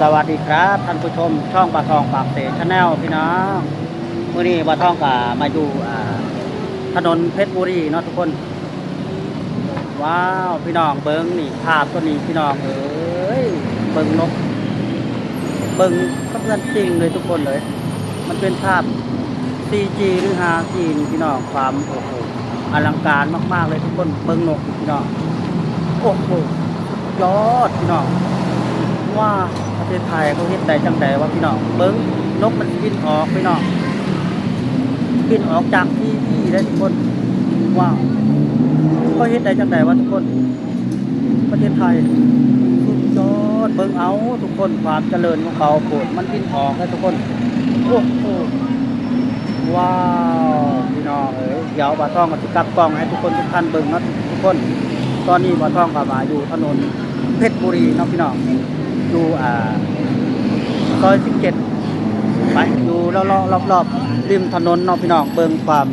สวัสดีครับท่านผู้ชมช่องปลาทองปากเสชาแนลพี่น้องมื่อนี้ปลาทองกับมาอยู่ถนนเพชรบุรีเนาะทุกคน ว้าวพี่น้องเบิ้งนี่ภาพตัวนี้พี่น้องเอ้ยเบิ้งนกเบิ้งก็เพื่อนจริงเลยทุกคนเลย มันเป็นภาพ 4G หรือ 5G พี่น้องความโอ้โหอลังการมาก ๆ เลยทุกคนเบิ้งนกพี่น้องโอ้โหยอดพี่น้อง ว่าประเทศไทยเขาเฮ็ดได้จังใดว่าพี่น้องเบิ้งนกมันบินออกพี่น้องบินออกจากที่ที่ได้ทุกคนว้าวเขาเฮ็ดได้จังใดว่าทุกคน ประเทศไทยสุดยอดเบิ้งเอาทุกคนความเจริญของเขาโปรดมันบินออกได้ทุกคนโอ้โหว้าวพี่น้องเอ้ยเดี๋ยวบาท่องก็จะกลับกล้องให้ทุกคนทุกท่านเบิ้งนะทุกคน ตอนนี้บาท่องก็มาอยู่ถนนเพชรบุรีนะพี่น้อง อยู่อ่าซอยสิบเจ็ดไปอยู่รอบรอบรอบๆริมถนนเนาะพี่น้องเบิ่งความ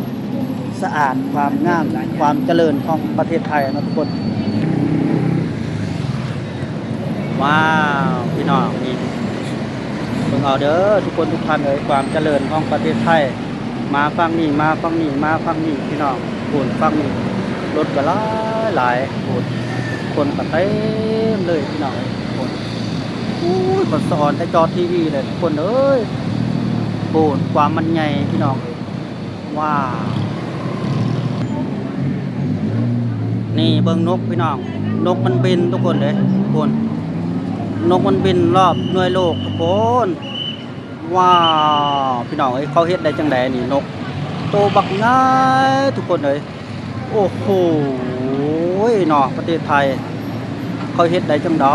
สะอาดความงามความเจริญของประเทศไทยนะทุกคน ว้าวพี่น้องนี่เบิ่งเอาเด้อทุกคนทุกท่านเลยความเจริญของประเทศไทย มาฟังนี่มาฟังนี่มาฟังนี่พี่น้องพูนฟังนี่รถก็หลายหลายพูนคนก็เต็มเลยพี่น้อง อู้ยบนสอนแต่จอทีวีเลยทุกคนเอ้ยโบนความมันใหญ่พี่น้องว้าวนี่เบิ่งนกพี่น้อง นกมันบินทุกคนเลยทุกคน นกมันบินรอบหน่วยโลกทุกคนว้าวพี่น้องเอ้ยเขาเฮ็ดได้จังไดนี่นก โตบักง่ายทุกคนเลยโอ้โหเนาะประเทศไทย เขาเฮ็ดได้จังได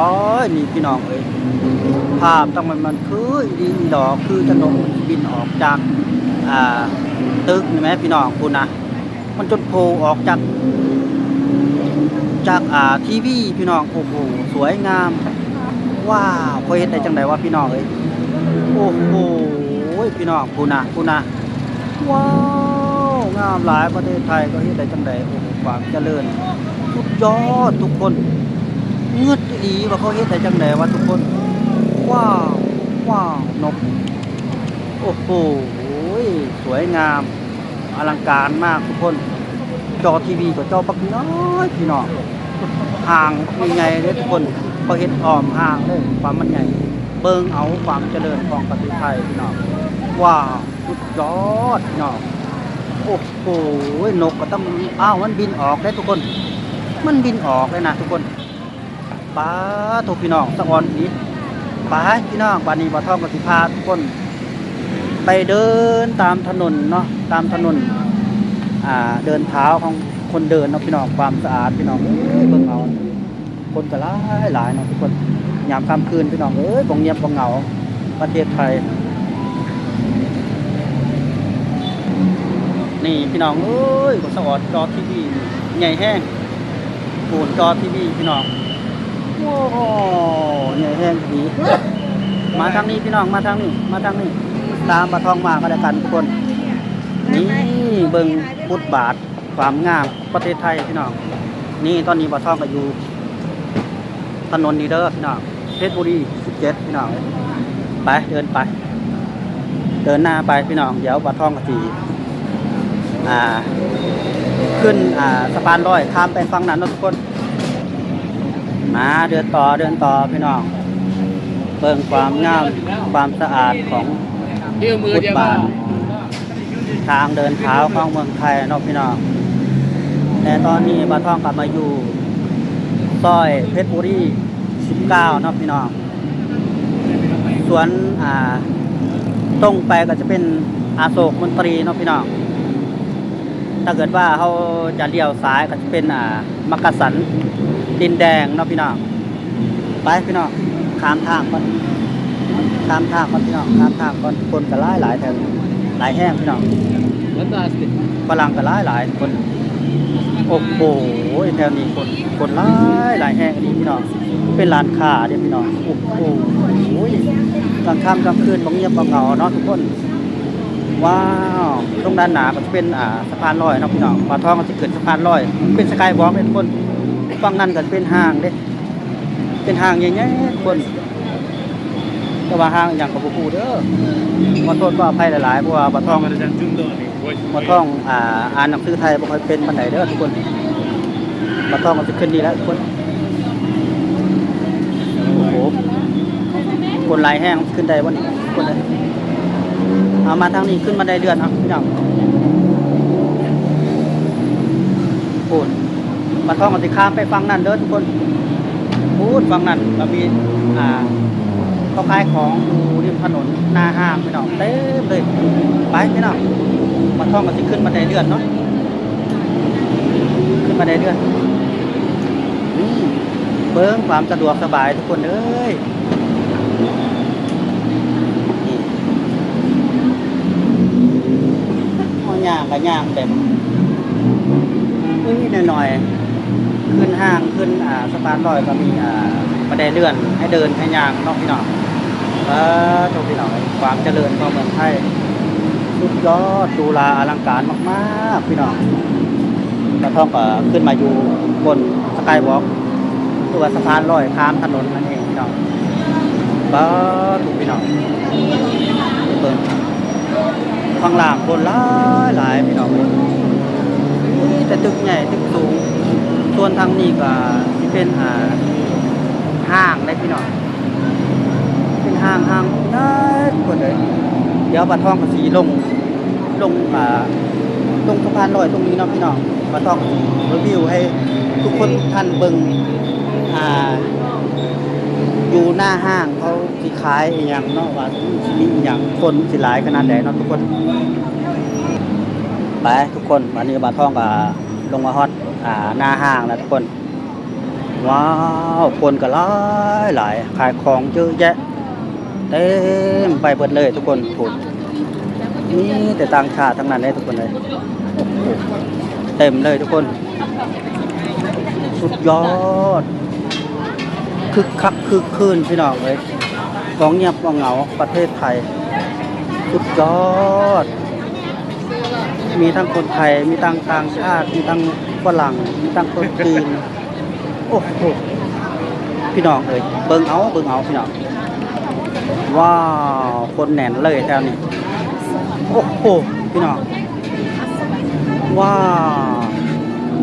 นี่พี่น้องเอ้ยภาพต้องมันมันคือดีดอกคือจะนกบินออกจากอ่าตึกนี่ไหมพี่น้องคุณนะมันจนโผล่ออกจากจากอ่าทีวีพี่น้องโอ้โหสวยงามว้าวเขาเฮ็ดได้จังไดวะพี่น้องเอ้ยโอ้โหพี่น้องคุณนะคุณนะว้าวงามหลายประเทศไทยก็เฮ็ดได้จังไดโอ้โหความเจริญสุดยอดทุกคน เงือดดีว่าเขาเฮ็ดได้จังไดวะทุกคน ว้าว ว้าวนก โอ้โหสวยงาม อลังการมากทุกคน จอทีวีกับจอปักน้อยพี่น้องห่างมีไงเลยทุกคนเขาเฮ็ดอ้อมห่างเลยความมันใหญ่ เบิ่งเอาความเจริญของประเทศไทยพี่น้องว้าวสุดยอดพี่น้องโอ้โหนกก็ต้องอ้าวมันบินออกได้ทุกคน มันบินออกเลยนะทุกคน ป้าทุกพี่น้องสะออนอีไปพี่น้องบานีบ่ท่องกสิพาทุกคน ไปเดินตามถนนเนาะตามถนนอ่าเดินเท้าของคนเดินเนาะพี่น้องความสะอาดพี่น้องเอ้ยเบิ่งเอาคนก็หลายหลายเนาะทุกคนยามค่ำคืนพี่น้องเอ้ยบ่งเงียบบ่เหงาประเทศไทย นี่พี่น้องเอ้ยก็สะออดจอทีวีใหญ่แห้งปูนจอทีวีพี่น้อง โอ้โหใหญ่แห้งดีมาทางนี้พี่น้องมาทางนี้ มาทางนี้ ตามปลาทองมาก็ได้กันทุกคน นี่เบิ่งพุทธบาทความงามประเทศไทยพี่น้อง นี่ตอนนี้ปลาทองก็อยู่ถนนนีเด้อพี่น้องเพชรบุรี17พี่น้องไปเดินไป เดินหน้าไปพี่น้องเดี๋ยวปลาทองก็สีอ่า ขึ้นอ่าสะพานลอยข้ามไปฝั่งนั้นนะทุกคน มาเดินต่อเดินต่อพี่น้องเบิ่งความงามความสะอาดของเดียวมือฟุตเดียวบาททางเดินเท้าของเมืองไทยเนาะพี่น้องแต่ตอนนี้บาท่องกลับมาอยู่ซอยเพชรบุรี 19เนาะพี่น้องสวนอ่าตรงไปก็จะเป็นอาโศกมนตรีเนาะพี่น้อง ถ้าเกิดว่าเขาจะเลี้ยวซ้ายก็จะเป็นอ่ามักกะสันดินแดงเนาะพี่น้องไปพี่น้องข้ามทางก่อนข้ามทางก่อนพี่น้องข้ามทางก่อนคนก็หลายหลายแถวหลายแห้งพี่น้อง Fantastic. ฝรั่งก็หลายหลายคนโอ้โหแถวนี้คนคนหลายหลายแห้งอันนี้พี่น้องเป็นร้านค้าเด้พี่น้องโอ้โหกลางค่ำกลางคืนบางเงียบบางเหงาเนาะทุกคน ว้าวตรงด้านหนาก็จะเป็นอ่าสะพานลอยนะพี่น้องปลาทองก็จะเกิดสะพานลอย เป็นสกายวอล์กเลยทุกคนฝั่งนั้นก็เป็นห้างเด้เป็นห้างใหญ่ๆทุกคนแต่ว่าห้างอย่างกับผู้เด้อขอโทษก็อภัยหลายๆเพราะว่าบ่ท่อง Kameradan jumla ni. บ่ท่องอ่าอ่านหนังสือไทยบ่ค่อยเป็นปานใดเด้อทุกคนบ่ท่องก็สิขึ้นดีแล้วทุกคนโอ้โหคนลายแห้งขึ้นได้บ่นี่ทุกคนเลย เอามาทางนี้ขึ้นมาได้เดือนเอาพี่น้องโอ้บ่ท่องก็สิข้ามไปฝั่งนั้นเด้อทุกคนพูดฝั่งนั้นก็มีอ่าเขาขายของอยู่ริมถนนหน้าห้างพี่น้องเต็มเลยไปพี่น้องมาท่องกันสิขึ้นมาได้เดือนเนาะขึ้นมาได้เดือนอืมเบิ้งความสะดวกสบายทุกคนเอ้ยนี่เอาย่าง กับย่างแบบนิดหน่อยๆขึ้นห้างขึ้นอ่าสะพานลอยก็มีอ่าบันไดเลื่อนให้เดินให้ย่างนอกพี่น้องเออโชคพี่น้องความเจริญของเมืองไทยสุดยอดดูลาอลังการมากๆพี่น้องกระท่อมก็ขึ้นมาอยู่บนสกายวอล์กตัวสะพานลอยข้ามถนนนั่นเองพี่น้องก็ถูกพี่น้องเปิด ข้างล่างบนหลายหลายพี่น้องนี่แต่ตึกใหญ่ตึกสูง ส่วนทางนี้ก็ที่เป็นอ่าห้างได้พี่น้องเป็นห้างห้างน้อยกว่าเลยเดี๋ยวปลาทองกับสีลงลงอ่าลงสะพานลอยตรงนี้เนาะพี่น้องปลาทองรีวิวให้ทุกคนทุกท่านเบิ่งอ่าอยู่หน้าห้างเขา สิขายอย่างเนาะว่าสิมีอย่างคนสิหลายขนาดไหนเนาะทุกคน ไปทุกคนวันนี้ปลาท่องกับลงมาฮอตอ่าหน้าห้างแล้วทุกคน ว้าวคนก็หลายหลายขายของเยอะแยะเต็มไปเบิดเลยทุกคนถูกนี่แต่ต่างชาติทั้งนั้นเลยทุกคนเลยเต็มเลยทุกคน สุดยอดคึกคักคึกคืนพี่น้องเลย ของเงียบว่าเหงาประเทศไทย สุดยอด มีทั้งคนไทย มีทั้งต่างชาติ มีทั้งฝรั่ง มีทั้งคนจีน โอ้โห พี่น้องเอ้ย เบิ่งเอาเบิ่งเอาพี่น้อง ว้าว คนแน่นเลยแถวนี้ โอ้โห พี่น้อง ว้า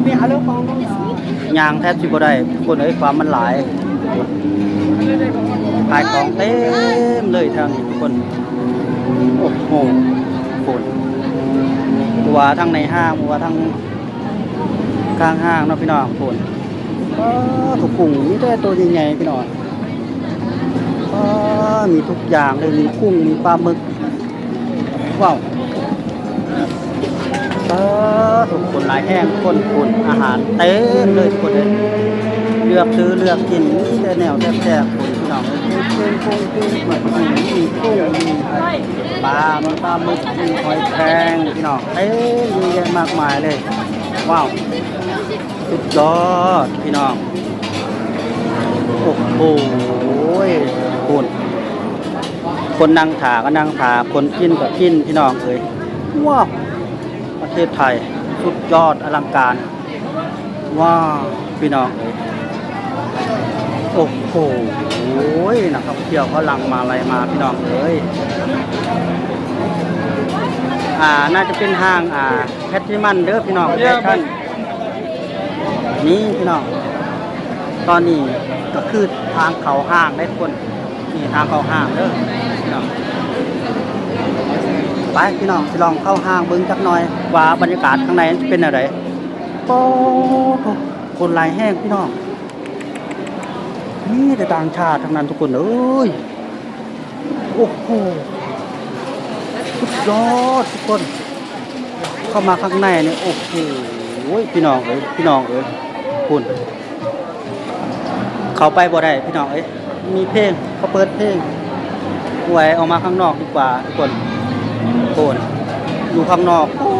ว ยางแทบสิบ่ได้ คนเอ้ยความมันหลาย ขายของเต็มเลยแถวนี้ทุกคน โอ้โหคนตัวทั้งในห้างตัวทั้งกลางห้างเนาะพี่น้องคนก็ถูกกุ้งนี่แต่ตัวใหญ่ๆพี่น้องก็มีทุกอย่างเลยมีกุ้งมีปลาหมึกว้าวเออทุกคนหลายแห้งคนคุณอาหารเต็มเลยทุกคนเลยเลือกซื้อเลือกกินนี่แต่แนวแซ่บๆคน เลยกุ้งกุ้งกุ้งกุ้งมีกุ้งมีปลามีปลาหมึกมีหอยแครงพี่น้องเต็มเยอะแยะมากมายเลย ว้าวสุดยอดพี่น้องโอ้โหคุณคนนั่งถาก็นั่งถาคนกินก็กินพี่น้องเอ้ยว้าวประเทศไทยสุดยอดอลังการว้าวพี่น้องเอ้ยโอ้โห นักท่องเที่ยวเขาหลังมาอะไรมาพี่น้องเอ้ยอ่าน่าจะเป็นห้างอ่าแพทริมันเด้อพี่น้องแพทชั่นนี่พี่น้องตอนนี้ก็คือทางเขาห้างได้ทุกคนนี่ทางเขาห้างเด้อพี่น้องไปพี่น้องสิลองเข้าห้างเบิ้งจักหน่อยว่าบรรยากาศข้างในจะเป็นอะไรโอ้โหคนหลายแห้งพี่น้อง นี่แต่ต่างชาติทั้งนั้นทุกคนเอ้ยโอ้โหสุดยอดทุกคน เข้ามาข้างในเนี่ยโอ้โหพี่น้องเอ้ยพี่น้องเอ้ยคุณเขาไปบ่ได้พี่น้องเอ้ยมีเพลงเขาเปิดเพลงไว้ออกมาข้างนอกดีกว่าทุกคนโคนอยู่ข้างนอกโอ้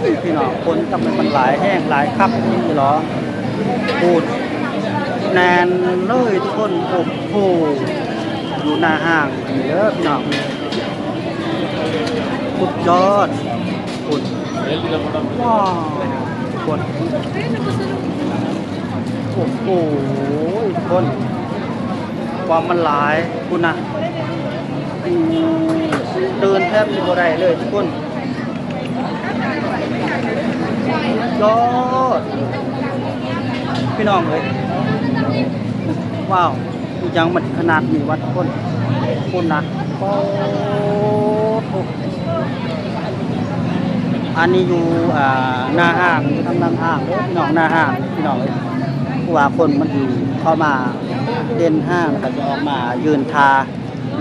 ยพี่น้องคนจำเป็นมันหลายแห้งหลายคับนี่หรอพูด แนนเลยทุกคนโอ้โหอยู่หน้าห้างเด้อพี่น้องสุดยอดคุณว้าวคนโอ้โหคน ความมันหลายคุณนะเดินแทบจะบ่ได้เลยทุกคนยอดพี่น้องเลย ว้าวยังมันขนาดนี้วะทุกคนคุณนะโอ้อันนี้อยู่อ่าหน้าห้างอยู่ทางหน้าห้างเด้อพี่น้องหน้าห้างพี่น้องเลยว่าคนมันอยู่เข้ามาเด่นห้างแล้วก็จะออกมายืนทา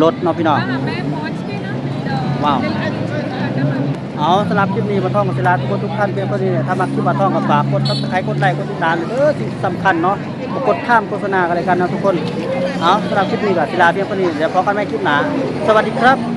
รถเนาะพี่น้องว้าวเอาสำหรับคลิปนี้มาท่องกับศิลาทุกคนทุกท่านเพียงเท่านี้เนี่ยถ้ามาคลิปมาท่องกับฝากกดซับสไครต์กดไลค์กดติดตามเออสิ่งสำคัญเนาะ กดข้ามโฆษณากันเลยกันนะทุกคน เอาสำหรับคลิปนี้ก็ศิลาเพียงเท่านี้เดี๋ยวพบกันใหม่คลิปหน้า สวัสดีครับ